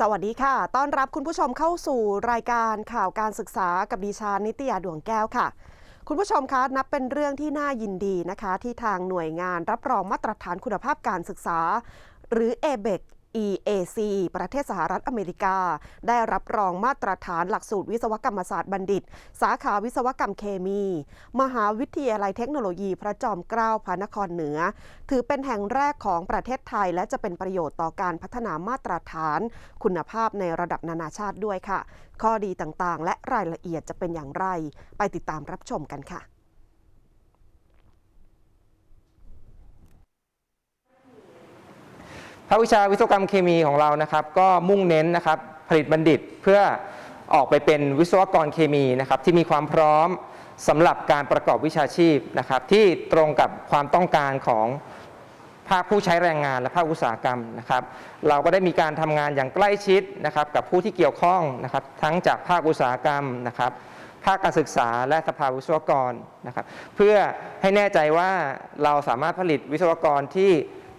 สวัสดีค่ะ ต้อนรับคุณผู้ชมเข้าสู่รายการข่าวการศึกษากับดิฉันนิตยาดวงแก้วค่ะ คุณผู้ชมคะนับเป็นเรื่องที่น่ายินดีนะคะ ที่ทางหน่วยงานรับรองมาตรฐานคุณภาพการศึกษา หรือ ABEC EAC ประเทศสหรัฐอเมริกา ได้รับรองมาตรฐานหลักสูตรวิศวกรรมศาสตร์บัณฑิต สาขาวิศวกรรมเคมี มหาวิทยาลัยเทคโนโลยีพระจอมเกล้าพระนครเหนือ ถือเป็นแห่งแรกของประเทศไทย และจะเป็นประโยชน์ต่อการพัฒนามาตรฐาน คุณภาพในระดับนานาชาติด้วยค่ะ ข้อดีต่างๆ และรายละเอียดจะเป็นอย่างไร ไปติดตามรับชมกันค่ะาควิชาวิศวกรรมเคมีของเรานะครับ ก็มุ่งเน้นนะครับผลิตบัณฑิตเพื่อออกไปเป็นวิศวกรเคมีนะครับที่มีความพร้อมสำหรับการประกอบวิชาชีพนะครับ ที่ตรงกับความต้องการของภาคผู้ใช้แรงงานและภาคอุตสาหกรรมนะครับ เราก็ได้มีการทำงานอย่างใกล้ชิดนะครับกับผู้ที่เกี่ยวข้องนะครับ ทั้งจากภาคอุตสาหกรรมนะครับ ภาคการศึกษาและสภาวิศวกรนะครับ เพื่อให้แน่ใจว่าเราสามารถผลิตวิศวกรที่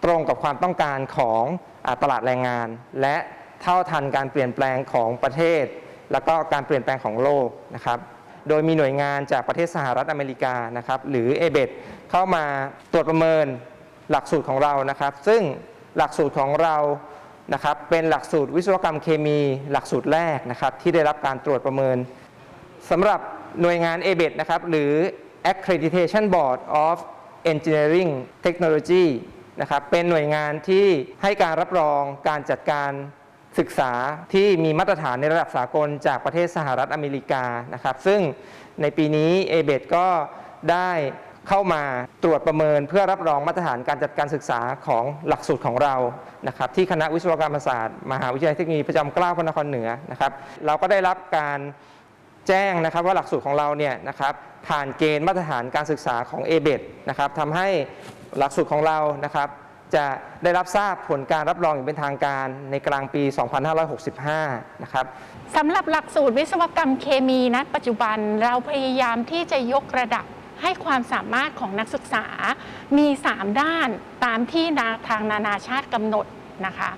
ตรงกับความต้องการของอตลาดแรงงาน และเท่าทันการเปลี่ยนแปลงของประเทศ แล้วก็การเปลี่ยนแปลงของโลกนะครับโดยมีหน่วยงานจากประเทศสหรัฐอเมริกานะครับหรือ a b e t เข้ามาตรวจประเมินหลักสูตรของเรานะครับ ซึ่งหลักสูตรของเรานะครับเป็นหลักสูตรวิศวกรรมเคมีหลักสูตรแรกนะครับที่ได้รับการตรวจประเมินสำหรับหน่วยงาน ABET นะครับหรือ Accreditation Board of Engineering Technology นะครับเป็นหน่วยงานที่ให้การรับรองการจัดการศึกษาที่มีมาตรฐานในระดับสากลจากประเทศสหรัฐอเมริกานะครับซึ่งในปีนี้ ABET ก็ได้เข้ามาตรวจประเมินเพื่อรับรองมาตรฐานการจัดการศึกษาของหลักสูตรของเรานะครับที่คณะวิศวกรรมศาสตร์มหาวิทยาลัยเทคโนโลยีพระจอมเกล้าพระนครเหนือนะครับเราก็ได้รับการแจ้งนะครับว่าหลักสูตรของเราเนี่ยนะครับผ่านเกณฑ์มาตรฐานการศึกษาของ a b e t นะครับทำให้ หลักสูตรของเรานะครับ จะได้รับทราบผลการรับรองอย่างเป็นทางการในกลางปี 2565 นะครับสำหรับหลักสูตรวิศวกรรมเคมีณปัจจุบันเราพยายามที่จะยกระดับให้ความสามารถของนักศึกษามี 3 ด้านตามที่นาทางนานาชาติกำหนดนะคะ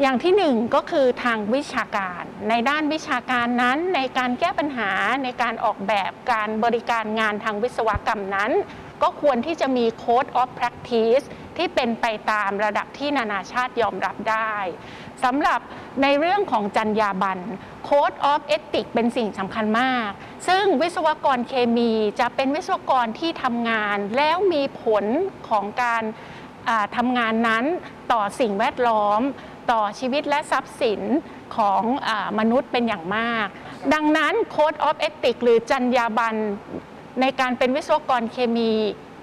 อย่างที่หนึ่งก็คือทางวิชาการ ในด้านวิชาการนั้นในการแก้ปัญหาในการออกแบบการบริการงานทางวิศวกรรมนั้น ก็ควรที่จะมี Code of Practice ที่เป็นไปตามระดับที่นานาชาติยอมรับได้สำหรับในเรื่องของจรรยาบรรณ Code of Ethics เป็นสิ่งสำคัญมาก ซึ่งวิศวกรเคมีจะเป็นวิศวกรที่ทำงาน แล้วมีผลของการทำงานนั้นต่อสิ่งแวดล้อม ต่อชีวิตและทรัพย์สินของอมนุษย์เป็นอย่างมาก ดังนั้น Code of Ethics หรือจรรยาบรรณ ในการเป็นวิศวกรเคมี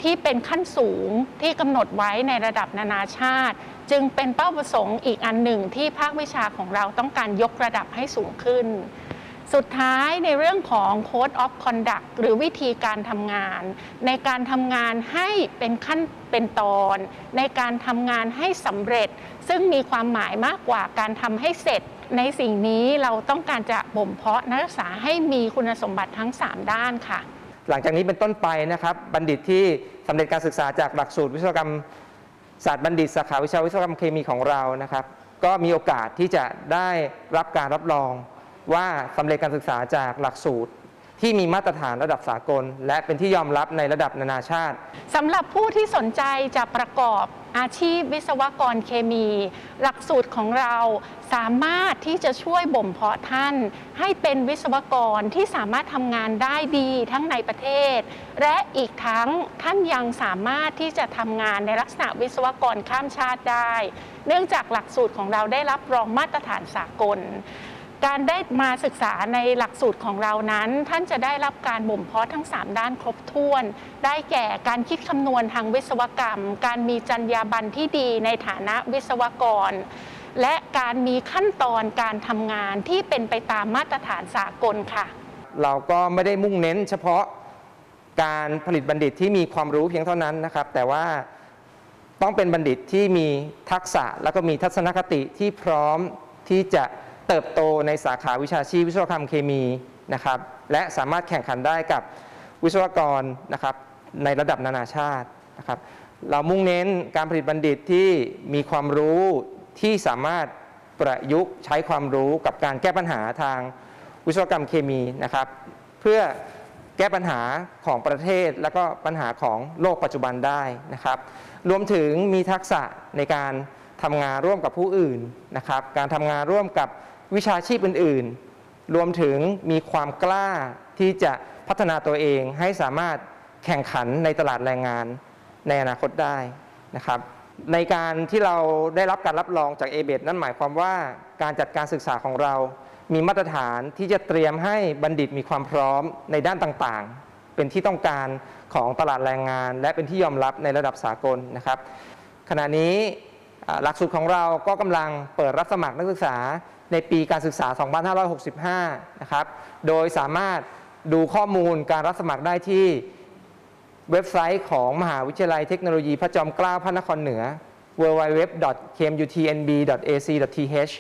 ที่เป็นขั้นสูงที่กำหนดไว้ในระดับนานาชาติ จึงเป็นเป้าประสงค์อีกอันหนึ่งที่ภาควิชาของเราต้องการยกระดับให้สูงขึ้น สุดท้ายในเรื่องของ Code of Conduct หรือวิธีการทำงาน ในการทำงานให้เป็นขั้นเป็นตอน ในการทำงานให้สำเร็จ ซึ่งมีความหมายมากกว่าการทำให้เสร็จในสิ่งนี้เราต้องการจะบ่มเพาะนักศึกษาให้มีคุณสมบัติทั้ง 3 ด้านค่ะ หลังจากนี้เป็นต้นไปนะครับ บัณฑิตที่สำเร็จการศึกษาจากหลักสูตรวิศวกรรมศาสตร์บัณฑิตสาขาวิชาวิศวกรรมเคมีของเรานะครับ ก็มีโอกาสที่จะได้รับการรับรองว่าสำเร็จการศึกษาจากหลักสูตร ที่มีมาตรฐานระดับสากล และเป็นที่ยอมรับในระดับนานาชาติสำหรับผู้ที่สนใจจะประกอบอาชีพวิศวกรเคมี หลักสูตรของเราสามารถที่จะช่วยบ่มเพาะท่าน ให้เป็นวิศวกรที่สามารถทำงานได้ดีทั้งในประเทศ และอีกทั้งท่านยังสามารถที่จะทำงานในลักษณะวิศวกรข้ามชาติได้ เนื่องจากหลักสูตรของเราได้รับรองมาตรฐานสากล การได้มาศึกษาในหลักสูตรของเรานั้น ท่านจะได้รับการบ่มเพาะทั้ง 3 ด้านครบถ้วน ได้แก่การคิดคำนวณทางวิศวกรรม การมีจรรยาบรรณที่ดีในฐานะวิศวกร และการมีขั้นตอนการทำงานที่เป็นไปตามมาตรฐานสากลค่ะ เราก็ไม่ได้มุ่งเน้นเฉพาะการผลิตบัณฑิตที่มีความรู้เพียงเท่านั้นนะครับ แต่ว่าต้องเป็นบัณฑิตที่มีทักษะ แล้วก็มีทัศนคติที่พร้อมที่จะ เติบโตในสาขาวิชาชีพวิศวกรรมเคมีนะครับและสามารถแข่งขันได้กับวิศวกรนะครับในระดับนานาชาตินะครับเรามุ่งเน้นการผลิตบัณฑิตที่มีความรู้ที่สามารถประยุกต์ใช้ความรู้กับการแก้ปัญหาทางวิศวกรรมเคมีนะครับ เพื่อแก้ปัญหาของประเทศและก็ปัญหาของโลกปัจจุบันได้นะครับ รวมถึงมีทักษะในการทำงานร่วมกับผู้อื่นนะครับ การทำงานร่วมกับ วิชาชีพอื่นๆ รวมถึงมีความกล้าที่จะพัฒนาตัวเองให้สามารถแข่งขันในตลาดแรงงานในอนาคตได้นะครับ ในการที่เราได้รับการรับรองจาก a b e t นั่นหมายความว่าการจัดการศึกษาของเรา มีมาตรฐานที่จะเตรียมให้บัณฑิตมีความพร้อมในด้านต่างๆ เป็นที่ต้องการของตลาดแรงงาน และเป็นที่ยอมรับในระดับสากลนะครับ ขณะนี้หลักสูตรของเราก็กำลังเปิดรับสมัครนักศึกษา ในปีการศึกษา 2565 นะครับ โดยสามารถดูข้อมูลการรับสมัครได้ที่เว็บไซต์ของมหาวิทยาลัยเทคโนโลยีพระจอมเกล้าพระนครเหนือ www.kmutnb.ac.th